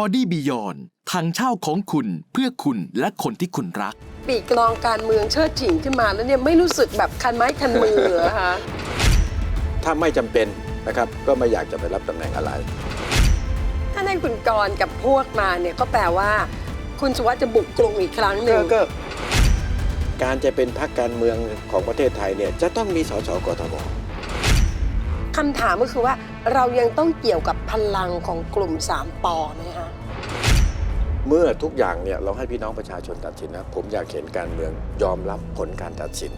อดี้บียอนทางเช่าของคุณเพื่อคุณและคนที่คุณรัก ปีกลองการเมืองเชิดฉิงขึ้นมาแล้วเนี่ยไม่รู้สึกแบบคันไม้คันมือเหรอคะถ้าไม่จำเป็นนะครับ ก็ไม่อยากจะไปรับตำแหน่งอะไร ถ้าได้คุณกรณ์กับพวกมาเนี่ยก็แปลว่า คุณสุวัสดิ์จะบุกกรุงอีกครั้งหนึ่ก็งก็การจะเป็นพรรคการเมืองของประเทศไทยเนี่ยจะต้องมีสสกทมคำถามก็คือว่า เรายังต้องเกี่ยวกับพลังของกลุ่มสามปอไหมคะเมื่อทุกอย่างเนี่ยเราให้พี่น้องประชาชนตัดสินนะผมอยากเห็นการเมืองยอมรับผลการตัดสิน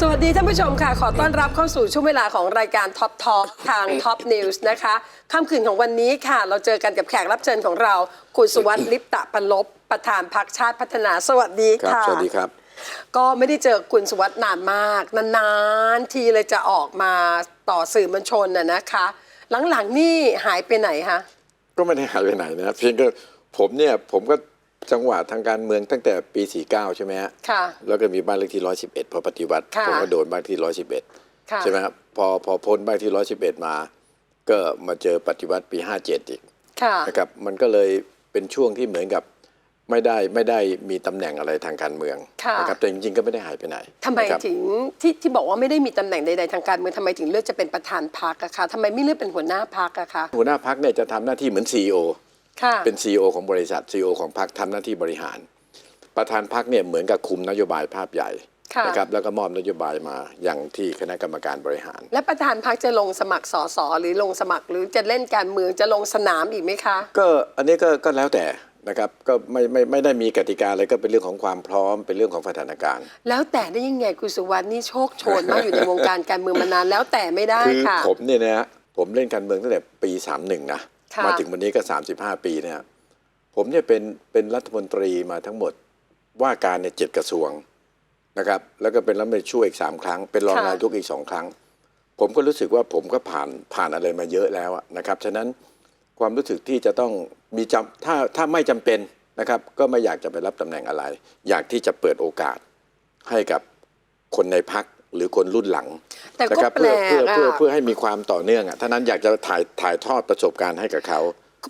สวัสดีท่านผู้ชมค่ะ ขอต้อนรับเข้าสู่ช่วงเวลาของรายการท็อปทอ k ทางท็อปนิวส์นะคะค่ำคืนของวันนี้ค่ะ เราเจอกันกับแขกรับเชิญของเรา คุณสุวัสดิ์ลิปตะปลบประธานพรรคชาติพัฒนาสวัสดีครับค่ะ สวัสดีครับ ก็ไม่ได้เจอคุณสุวัสด์นานมาก นานๆ ทีเลยจะออกมาต่อสื่อมวลชนน่ะนะคะ หลังๆนี่หายไปไหนคะ ก็ไม่ได้หายไปไหนนะเพียงก็ผมเนี่ยผมก็จังหวะทางการเมืองตั้งแต่ปี 49 ใช่ไหมฮะค่ะ แล้วก็มีบ้านเลขที่ 111 พอปฏิวัติค่ะผมก็โดนบ้านที่111ค่ะใช่ไหมครับพอพอพ้นบ้านที่ 111 มา ก็มาเจอปฏิวัติปี 57 อีกค่ะ นะครับมันก็เลยเป็นช่วงที่เหมือนกับ ไม่ได้ไม่ได้มีตำแหน่งอะไรทางการเมืองค่ะนะครับแต่จริงๆก็ไม่ได้หายไปไหนทำไมนะครับถึงที่ที่บอกว่าไม่ได้มีตำแหน่งใดๆทางการเมืองทำไมถึงเลือกจะเป็นประธานพรรคอะคะทำไมไม่เลือกเป็นหัวหน้าพรรคอะคะหัวหน้าพักเนี่ยจะทำหน้าที่เหมือน CEO ค่ะเป็น CEO ของบริษัท CEO ของพรรคทำหน้าที่บริหาร ประธานพรรคเนี่ยเหมือนกับคุมนโยบายภาพใหญ่ค่ะนะครับแล้วก็มอบนโยบายมาอย่างที่คณะกรรมการบริหาร และประธานพรรคจะลงสมัครสสหรือลงสมัครหรือจะเล่นการเมืองจะลงสนามอีกไหมคะ ก็อันนี้ก็ก็แล้วแต่ นะครับก็ไม่ไม่ไม่ได้มีกติกาอะไรก็เป็นเรื่องของความพร้อมเป็นเรื่องของสถานการณ์ แล้วแต่ได้ยังไงคุณสุวรรณนี่โชคโชนมากอยู่ในวงการการเมืองมานานแล้วแต่ไม่ได้คือค่ะ ผมเนี่ยนะฮะผมเล่นการเมืองตั้งแต่ปี 31 นะ ค่ะ มาถึงวันนี้ก็ 35 ปีเนี่ยผมเนี่ยเป็นเป็นรัฐมนตรีมาทั้งหมดว่าการในเจ็ดกระทรวงนะครับแล้วก็เป็นรัฐมนตรีช่วยอีกสามครั้ง เป็นรองนายกอีกสองครั้ง ผมก็รู้สึกว่าผมก็ผ่านผ่านอะไรมาเยอะแล้วอะนะครับฉะนั้น ความรู้สึกที่จะต้องมีจำถ้าถ้าไม่จำเป็นนะครับก็ไม่อยากจะไปรับตำแหน่งอะไร อยากที่จะเปิดโอกาสให้กับคนในพักหรือคนรุ่นหลังแต่นะก็ครับแปลเพื่อกเพื่ออะเพื่อเพื่อให้มีความต่อเนื่องอะท่านั้นอยากจะถ่ายถ่ายทอดประสบการณ์ให้กับเขา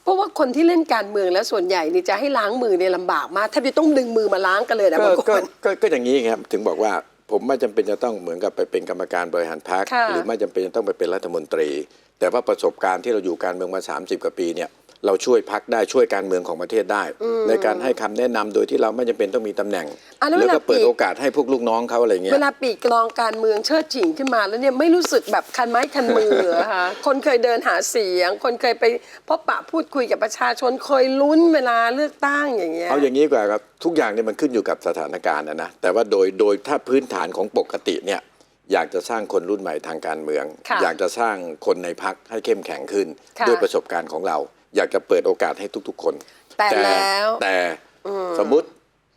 เพราะว่าคนที่เล่นการเมืองแล้วส่วนใหญ่นี่จะให้ล้างมือเนี่ยลำบากมากแทบจะต้องดึงมือมาล้างกันเลยนะก็บางคก็นก็ก็อย่างนี้ครับถึงบอกว่าผมไม่จำเป็นจะต้องเหมือนกับไปเป็นกรรมการบริหารพรรคค่ะหรือไม่จำเป็นจะต้องไปเป็นรัฐมนตรี แต่ว่าประสบการณ์ที่เราอยู่การเมืองมา 30 กว่าปีเนี่ยเราช่วยพักได้ช่วยการเมืองของประเทศได้ ในการให้คำแนะนำโดยที่เราไม่จำเป็นต้องมีตำแหน่งอะแล้วเวแล้วลาก็เปิดปีโอกาสให้พวกลูกน้องเขาอะไรเงี้ยเวลาปีกลองการเมืองเชิดฉิงขึ้นมาแล้วเนี่ยไม่รู้สึกแบบคันไม้คันมือเหรอคะคนเคยเดินหาเสียง คนเคยไปพบปะพูดคุยกับประชาชนเคยลุ้นเวลาเลือกตั้งอย่างเงี้ยเอาอย่างนี้ดีกว่าครับทุกอย่างเนี่ยมันขึ้นอยู่กับสถานการณ์นะนะแต่ว่าโดยโดยถ้าพื้นฐานของปกติเนี่ย อยากจะสร้างคนรุ่นใหม่ทางการเมือง ค่ะอยากจะสร้างคนในพักให้เข้มแข็งขึ้น ค่ะด้วยประสบการณ์ของเรา อยากจะเปิดโอกาสให้ทุกๆคนแต่แล้วแต่สมมุติ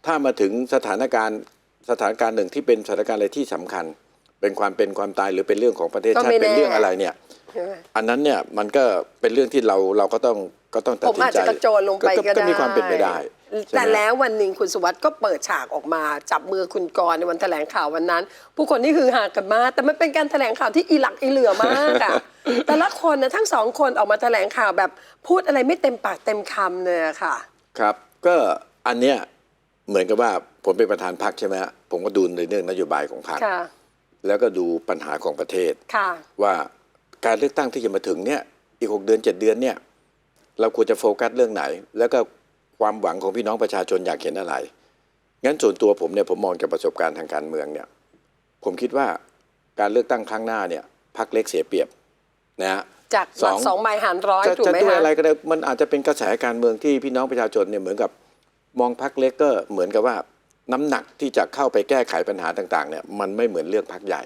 ถ้ามาถึงสถานการณ์สถานการณ์หนึ่งที่เป็นสถานการณ์อะไรที่สำคัญ เป็นความเป็นความตายหรือเป็นเรื่องของประเทศก็ชาไม่ติเป็นเรื่องแน่ อะไรเนี่ย ใช่ไหม อันนั้นเนี่ยมันก็เป็นเรื่องที่เราเราก็ต้องก็ต้องตัดผมสินอาจใจจะกระโจนลงไปก็ได้ก็มีความเป็นไปได้ใช่ไหม แต่แล้ววันหนึ่งคุณสุวัสด์ก็เปิดฉากออกมาจับมือคุณกรณ์ในวันแถลงข่าววันนั้น ผู้คนนี่คือหากันมากแต่มันเป็นการแถลงข่าวที่อีหลักอีเหลือมากอะ แต่ละคนนะทั้งสองคนออกมาแถลงข่าวแบบพูดอะไรไม่เต็มปากเต็มคำเลยอะค่ะ ครับ ก็อันเนี้ยเหมือนกับว่าผมเป็นประธานพรรคใช่ไหมฮะผมก็ดูในเรื่องนโยบายของพรรคค่ะ แล้วก็ดูปัญหาของประเทศ ค่ะ ว่าการเลือกตั้งที่จะมาถึงเนี่ยอีกหกเดือนเจ็ดเดือนเนี่ยเราควรจะโฟกัสเรื่องไหน แล้วก็ ความหวังของพี่น้องประชาชนอยากเห็นอะไร งั้นส่วนตัวผมเนี่ยผมมองจากประสบการณ์ทางการเมืองเนี่ยผมคิดว่าการเลือกตั้งครั้งหน้าเนี่ยพรรคเล็กเสียเปรียบนะฮะจากสองสองใบหารร้อยจะถูกจะไหมด้วยคะอะไรก็ได้มันอาจจะเป็นกระแสการเมืองที่พี่น้องประชาชนเนี่ยเหมือนกับมองพรรคเล็กก็เหมือนกับว่าน้ำหนักที่จะเข้าไปแก้ไขปัญหาต่างๆเนี่ยมันไม่เหมือนเลือกพรรคใหญ่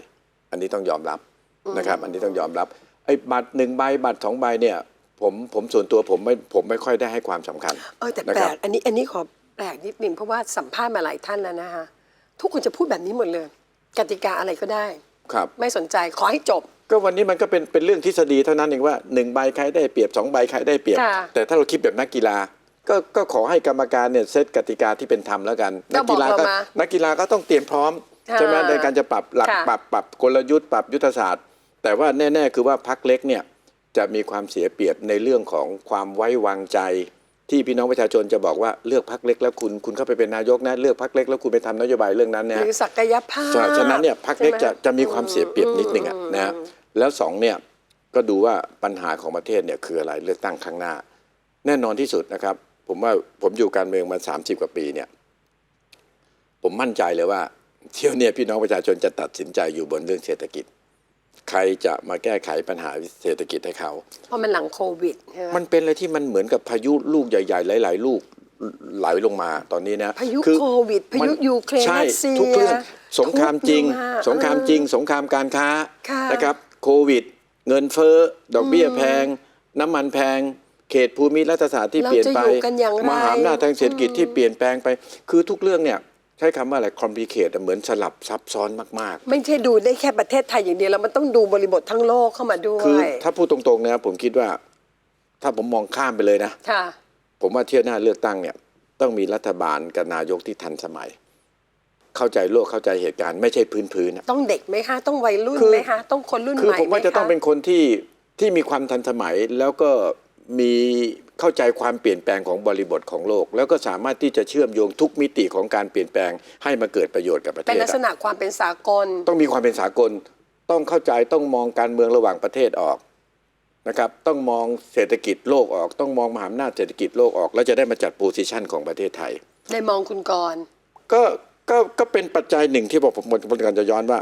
อันนี้ต้องยอมรับนะครับ อันนี้ต้องยอมรับไอ้บัตรหนึ่งใบบัตรสองใบเนี่ย ผมผมส่วนตัวผมไม่ผมไม่ค่อยได้ให้ความสำคัญ เออแต่นะแปคลรับ กอันนี้อันนี้ขอแปลกนิดนึงเพราะว่าสัมภาษณ์มาหลายท่านแล้วนะคะทุกคนจะพูดแบบนี้หมดเลย กติกาอะไรก็ได้ ครับ ไม่สนใจขอให้จบ ก็วันนี้มันก็เป็นเป็นเรื่องทฤษฎีเท่านั้นเองว่าหนึ่งใบใครได้เปรียบสองใบใครได้เปรียบ ค่ะ แต่ถ้าเราคิดแบบนักกีฬา ก็ก็ขอให้กรรมการเนี่ยเซตกติกาที่เป็นธรรมแล้วกัน ก็นักีฬาบอกก็เรามานักกีฬาก็ต้องเตรียมพร้อมค่ะใช่ไหมในการจะปรับหลักค่ะ ปรับปรับกลยุทธ์ปรับยุทธศาสตร์ แต่ว่าแน่ ๆ คือว่าพักเล็กเนี่ย จะมีความเสียเปรียบในเรื่องของความไว้วางใจ ที่พี่น้องประชาชนจะบอกว่าเลือกพักเล็กแล้วคุณคุณเข้าไปเป็นนายกนะเลือกพักเล็กแล้วคุณไปทำนโยบายเรื่องนั้นหเนี่ยรือศักยภาพฉะฉะนั้นเนี่ยพักเล็กจะใช่ไหมจะมีความเสียเปรียบนิดนึงอะอืมนะแล้วสองเนี่ยก็ดูว่าปัญหาของประเทศเนี่ยคืออะไรเลือกตั้งครั้งหน้า แน่นอนที่สุดนะครับ ผมว่าผมอยู่การเมืองมา 30 กว่าปีเนี่ยผมมั่นใจเลยว่าเที่ยวเนี่ยพี่น้องประชาชนจะตัดสินใจอยู่บนเรื่องเศรษฐกิจ ใครจะมาแก้ไขปัญหาเศรษฐกิจให้เขา เพราะมันหลังโควิดใช่ไหมมันเป็นอะไรที่มันเหมือนกับพายุลูกใหญ่ ๆ หลาย ๆ ลูกไหลลงมาตอนนี้นะพายุคือโควิดพายุมันยูเครนใช่รัสเซียทุกเรื่องสงครามจริงทุกเรื่องสงครามจริง สงครามการค้าค่ะนะครับโควิด เงินเฟ้อดอกเบี้ยแพง น้ำมันแพง เขตภูมิรัฐศาสตร์ที่เราเปลี่ยนจะไปอยู่กันอย่างไรมหาอำนาจทางเศรษฐกิจที่เปลี่ยนแปลงไป คือทุกเรื่องเนี่ย ใช้คำว่าอะไรคอมพลีเคทเหมือนสลับซับซ้อนมาก ไม่ใช่ดูได้แค่ประเทศไทยอย่างเดียวแล้วมันต้องดูบริบททั้งโลกเข้ามาด้วๆ คือย ถ้าพูดตรงๆนะผมคิดว่า ถ้าผมมองข้ามไปเลยนะ ค่ะ ผมว่าเที่ยวหน้าเลือกตั้งเนี่ยต้องมีรัฐบาลกับนายกที่ทันสมัย เข้าใจโลกเข้าใจเหตุการณ์ไม่ใช่พื้นพื้นๆอะ ต้องเด็กไหมคะต้องวัยรุ่นคือ ไหมคะต้องคนรุ่นคือใหม่ผมว่าไหจะต้องคเป็นคนที่ที่มีความทันสมัยแล้วก็ มีเข้าใจความเปลี่ยนแปลงของบริบทของโลก แล้วก็สามารถที่จะเชื่อมโยงทุกมิติของการเปลี่ยนแปลงให้มาเกิดประโยชน์กับประเทเป็นศลักษอะณะความเป็นสากล ต้องมีความเป็นสากล ต้องเข้าใจต้องมองการเมืองระหว่างประเทศออกนะครับต้องมองเศรษฐกิจโลกออก ต้องมองมหาอำนาจเศรษฐกิจโลกออก แล้วจะได้มาจัดโพซิชันของประเทศไทย ได้มองคุณกรณ์ก็ก็ก็เป็นปัจจัยหนึ่งที่ผมผมผมกำลังจะย้อนว่า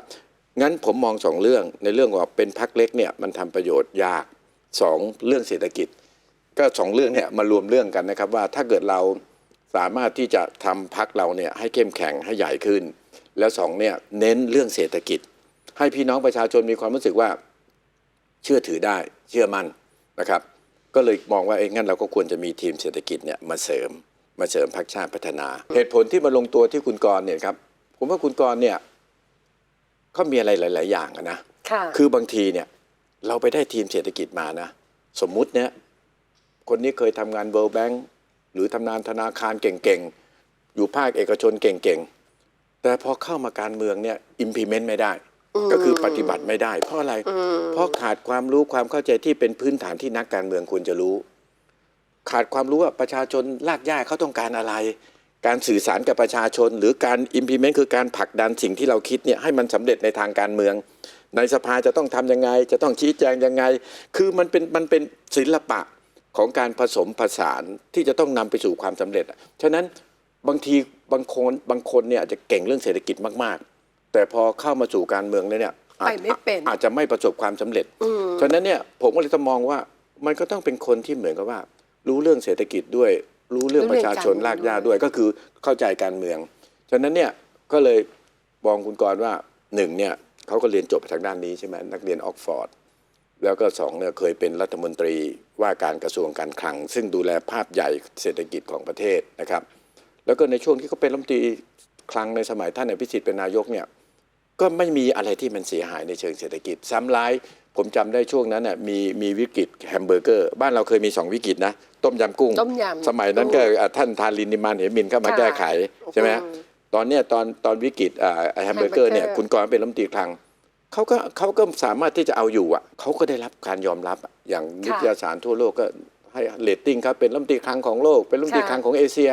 งั้นผมมองสองเรื่องในเรื่องว่าเป็นพักเล็กเนี่ยมันทำประโยชน์ยากสองเรื่องเศรษฐกิจ ก็สองเรื่องเนี่ยมารวมเรื่องกันนะครับว่าถ้าเกิดเราสามารถที่จะทำพักเราเนี่ยให้เข้มแข็งให้ใหญ่ขึ้น แล้วสองเนี่ยเน้นเรื่องเศรษฐกิจ ให้พี่น้องประชาชนมีความรู้สึกว่าเชื่อถือได้เชื่อมั่นนะครับ ก็เลยมองว่าเอ้งั้นเราก็ควรจะมีทีมเศรษฐกิจเนี่ยมาเสริมมาเสริมพักชาติพัฒนา เหตุผลที่มาลงตัวที่คุณกรณ์เนี่ยครับผมว่าคุณกรณ์เนี่ยเขามีอะไรหลาย ๆ อย่างอะนะค่ะคือบางทีเนี่ยเราไปได้ทีมเศรษฐกิจมานะ สมมุติเนี่ย คนนี้เคยทำงาน World Bank หรือทำงานธนาคารเก่งๆ อยู่ภาคเอกชนเก่งๆ แต่พอเข้ามาการเมืองเนี่ย implement ไม่ได้ ก็คือปฏิบัติไม่ได้ เพราะอะไร เพราะขาดความรู้ความเข้าใจที่เป็นพื้นฐานที่นักการเมืองควรจะรู้ ขาดความรู้ว่าประชาชนลากย่าเขาต้องการอะไร การสื่อสารกับประชาชน หรือการ implement คือการผลักดันสิ่งที่เราคิดเนี่ยให้มันสำเร็จในทางการเมือง ในสภาจะต้องทำยังไง จะต้องชี้แจงยังไง คือมันเป็นมันเป็นศิลปะ ของการผสมผสานที่จะต้องนำไปสู่ความสำเร็จอะฉะนั้นบางทีบางคนบางคนเนี่ยอาจจะเก่งเรื่องเศรษฐกิจมาก ๆ แต่พอเข้ามาสู่การเมืองแล้วเนี่ยอาจไปไม่เป็นอาจจะไม่ประสบความสำเร็จ ฉะนั้นเนี่ยผมก็เลยจะมองว่ามันก็ต้องเป็นคนที่เหมือนกับว่า รู้เรื่องเศรษฐกิจด้วย รู้เรื่องประชาชนลากย่าด้วยก็คือเข้าใจการเมือง ฉะนั้นเนี่ยก็เลยมองคุณกรณ์ว่าหนึ่งเนี่ยเขาก็เรียนจบทางด้านนี้ใช่ไหมนักเรียนออกฟอร์ด แล้วก็สองเนี่ยเคยเป็นรัฐมนตรีว่าการกระทรวงการคลัง ซึ่งดูแลภาพใหญ่เศรษฐกิจของประเทศนะครับ แล้วก็ในช่วงที่เขาเป็นรัฐมนตรีคลังในสมัยท่านอภิสิทธิ์เป็นนายกเนี่ยก็ไม่มีอะไรที่มันเสียหายในเชิงเศรษฐกิจ ซ้ำร้ายผมจำได้ช่วงนั้นน่ะมีมีวิกฤตแฮมเบอร์เกอร์ บ้านเราเคยมีสองวิกฤตนะ ต้มยำกุ้ง ต้มยำสมัยนั้นก็อะท่านทารินนิมานเหมินเข้ามาค่ะแก้ไข ใช่ไหมอืมตอนเนี้ยตอนตอนวิกฤตอ่าแฮมเบอร์เกอร์เนี่ยแฮมเบอร์เกอร์คุณกรณ์เป็นรัฐมนตรีคลัง เขาก็เขาก็สามารถที่จะเอาอยู่อะเขาก็ได้รับการยอมรับอะอย่างนิตยสารทั่วโลกก็ให้เรตติ้งครับเป็นรัฐมนตรีคลังของโลก เป็นรัฐมนตรีคลังของเอเชีย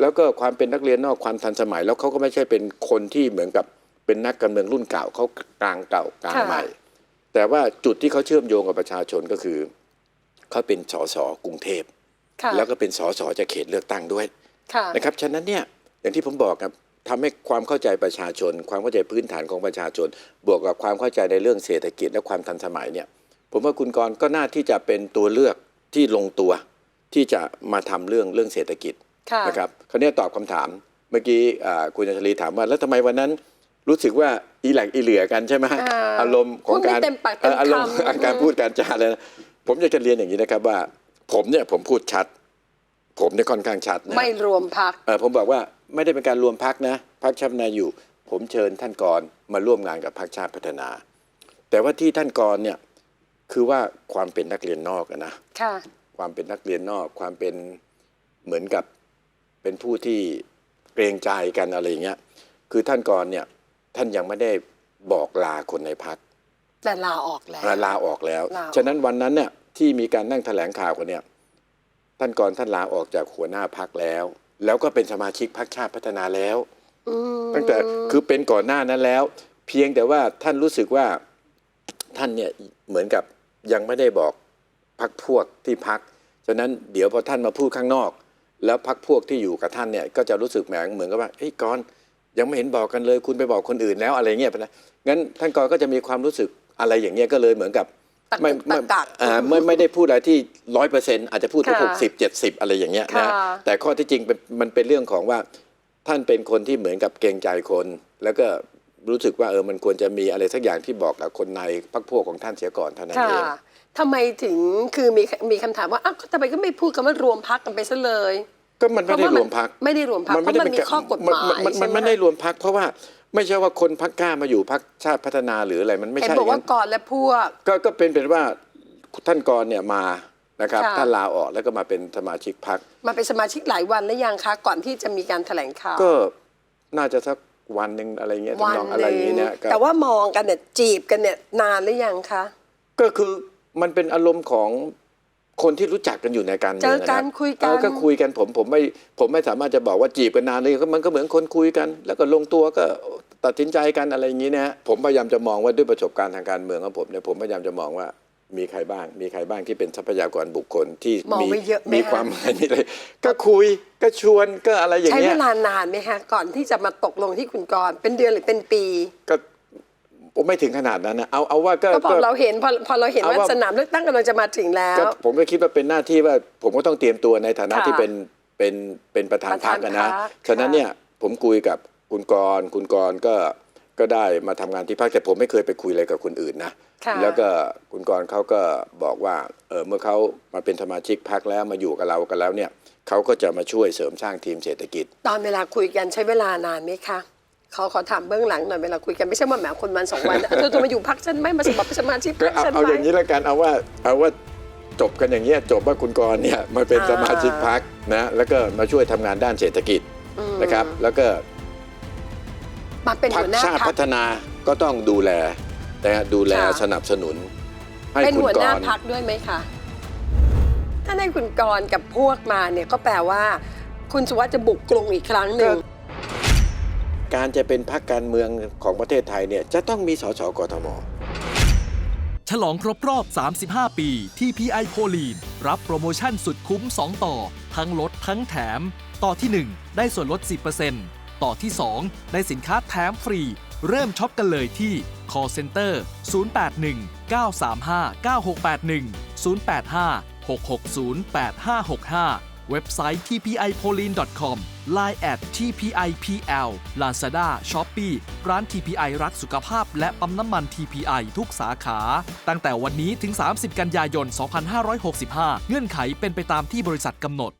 แล้วก็ความเป็นนักเรียนนอกความทันสมัย แล้วเขาก็ไม่ใช่เป็นคนที่เหมือนกับเป็นนักการเมืองรุ่นเก่าเขากลางเก่ากลางค่ะใหม่ แต่ว่าจุดที่เขาเชื่อมโยงกับประชาชนก็คือเขาเป็นสสกรุงเทพค่ะแล้วก็เป็นสสจากเขตเลือกตั้งด้วยค่ะนะครับฉะนั้นเนี่ยอย่างที่ผมบอกครับ ทำให้ความเข้าใจประชาชน ความเข้าใจพื้นฐานของประชาชน บวกกับความเข้าใจในเรื่องเศรษฐกิจและความทันสมัยเนี่ยผมว่าคุณกรณ์ก็น่าที่จะเป็นตัวเลือกที่ลงตัวที่จะมาทำเรื่องเรื่องเศรษฐกิจค่ะนะครับคราวนี้ตอบคำถามเมื่อกี้อ่าคุณอัญชลีถามว่าแล้วทำไมวันนั้นรู้สึกว่าอีแหลกอีเหลือกันใช่ไหมอ่าอารมณ์ของการพูดไม่เต็มปากเต็มอ่ออารมณ์คำอาการพูดการจาเลยนะผมอยากจะเรียนอย่างนี้นะครับว่า ผมเนี่ยผมพูดชัด ผมเนี่ยค่อนข้างชัดนะไม่รวมพักเออผมบอกว่า ไม่ได้เป็นการรวมพักนะพักชาติพัฒนาอยู่ ผมเชิญท่านกรมาร่วมงานกับพักชาติพัฒนา แต่ว่าที่ท่านกรเนี่ยคือว่าความเป็นนักเรียนนอกอะนะค่ะ ความเป็นนักเรียนนอก ความเป็นเหมือนกับเป็นผู้ที่เกรงใจกันอะไรอย่างเงี้ยคือท่านกรเนี่ยท่านยังไม่ได้บอกลาคนในพักแต่ลาออกแล้ว ลาออกแล้ว ลาออก ฉะนั้นวันนั้นเนี่ยที่มีการนั่งแถลงข่าวกันเนี่ยท่านกรท่านลาออกจากหัวหน้าพักแล้ว แล้วก็เป็นสมาชิกพักชาติพัฒนาแล้วอืมตั้งแต่คือเป็นก่อนหน้านั้นแล้ว เพียงแต่ว่าท่านรู้สึกว่าท่านเนี่ยเหมือนกับยังไม่ได้บอกพักพวกที่พักฉะนั้นเดี๋ยวพอท่านมาพูดข้างนอก แล้วพักพวกที่อยู่กับท่านเนี่ยก็จะรู้สึกแหมเหมือนกับว่าเฮ้ยกรณ์ยังไม่เห็นบอกกันเลย คุณไปบอกคนอื่นแล้วอะไรเงี้ยไปนะงั้นท่านกรณ์ก็จะมีความรู้สึกอะไรอย่างเงี้ยก็เลยเหมือนกับ ตักไม่ตะไม่กัก อ่าไม่ไม่ได้พูดอะไรที่ร้อยเปอร์เซ็นต์อาจจะพูดที่ค่ะหกสิบเจ็ดสิบอะไรอย่างเงี้ยนะค่ะแต่ข้อที่จริงเป็นมันเป็นเรื่องของว่าท่านเป็นคนที่เหมือนกับเกรงใจคน แล้วก็รู้สึกว่าเออมันควรจะมีอะไรสักอย่างที่บอกกับคนในพักพวกของท่านเสียก่อนเท่านั้นค่ะเองทำไมถึงคือมีมีคำถามว่าอ้าวทำไมก็ไม่พูดคำว่ารวมพักกันไปซะเลยก็มันไม่ได้รวมพัก ไม่ได้รวมพักเพราะมันมีข้อกฎหมายมันใช่มันไหไม่ได้รวมพักเพราะว่า ไม่ใช่ว่าคนพักกล้ามาอยู่พักชาติพัฒนาหรืออะไรมันไม่เห็นใช่บอกว่างั้นก่อนและพวก ก็ก็เป็นเป็นว่าท่านกรเนี่ยมานะครับค่ะ ท่านลาออกแล้วก็มาเป็นสมาชิกพัก มาเป็นสมาชิกหลายวันแล้วยังคะก่อนที่จะมีการแถลงข่าวก็น่าจะสักวันหนึ่งอะไรเงี้ยวันทำนองหอะไรนึ่อย่างงเงี้ยนะก็แต่ว่ามองกันเนี่ยจีบกันเนี่ยนานหรือยังคะ ก็คือมันเป็นอารมณ์ของคนที่รู้จักกันอยู่ในการเมืองเจอกันนะคุยกัน เออก็คุยกันผมผมไม่ผมไม่สามารถจะบอกว่าจีบกันนานเลยมันก็เหมือนคนคุยกัน แล้วก็ลงตัวก็ ตัดสินใจกันอะไรอย่างนี้นะฮะผมพยายามจะมองว่าด้วยประสบการณ์ทางการเมืองของผมเนี่ยผมพยายามจะมองว่ามีใครบ้าง มีใครบ้างที่เป็นทรัพยากรบุคคลที่มองไว้เยอะไหมมีคะ ความหมายมีอะไรก็คุยก็ชวนก็อะไรอย่างใช้เงี้เวยลานานไหมคะก่อนที่จะมาตกลงที่คุณกรณ์เป็นเดือนหรือเป็นปี ก็ผมไม่ถึงขนาดนั้นนะเอาเอาว่าก็ ก็พอก็เราเห็นพอพอเราเห็นเอาว่าว่า สนามเลือกตั้งกำลังจะมาถึงแล้ว ก็ผมก็คิดว่าเป็นหน้าที่ว่าผมก็ต้องเตรียมตัวในฐานะค่ะที่เป็นเป็นเป็นประธานประพรธารนคอะนะ พรรคฉะนั้นค่ะเนี่ยผมคุยกับ คุณกรณ์คุณกรณ์ก็ก็ได้มาทำงานที่พรรคแต่ผมไม่เคยไปคุยอะไรกับคนอื่นนะค่ะแล้วก็คุณกรณ์เขาก็บอกว่าเออเมื่อเขามาเป็นสมาชิกพรรคแล้วมาอยู่กับเรากันแล้วเนี่ยเขาก็จะมาช่วยเสริมสร้างทีมเศรษฐกิจ ตอนเวลาคุยกันใช้เวลานานไหมคะเขาขอถามเบื้องหลังหน่อยเวลาคุยกันไม่ใช่ว่าแหมคนวันสองวันนะเธอจะมาอยู่พักฉันไหม่มาสมัครเป็นสมาชิกก็พักเอาฉันเอาไหมอย่างนี้แล้วกันเอาว่าเอาว่าจบกันอย่างเงี้ยจบว่าคุณกรณ์เนี่ยมาเป็นอ่าสมาชิกพรรคนะแล้วก็มาช่วยทำงานด้านเศรษฐกิจอืมนะครับ แล้วก็ มาเป็นพรรหัควหน้าชาติพัพักฒนาก็ต้องดูแลนะฮะดูแลค่ะสนับสนุน ให้เป็นคุณหัวกหน้ารณ์ พักด้วยไหมคะถ้าได้คุณกรณ์กับพวกมาเนี่ยก็แปลว่า คุณสุวัสดิ์จะบุกกรุงอีกครั้งหนึ่ง การจะเป็นพรรคการเมืองของประเทศไทยเนี่ยจะต้องมีสสกทม ฉลองครบรอบ 35 ปี TPI โพลีนรับโปรโมชั่นสุดคุ้ม 2 ต่อ ทั้งลดทั้งแถม ต่อที่ 1 ได้ส่วนลด 10% ต่อที่2ได้สินค้าแถมฟรี เริ่มช็อปกันเลยที่ call center 081 935 9681 085 660 8565 เว็บไซต์ tpipolin.com line at tpipl lazada shopee ร้าน TPI รักสุขภาพ และปั๊มน้ำมัน TPI ทุกสาขา ตั้งแต่วันนี้ถึง 30 กันยายน 2565 เงื่อนไขเป็นไปตามที่บริษัทกำหนด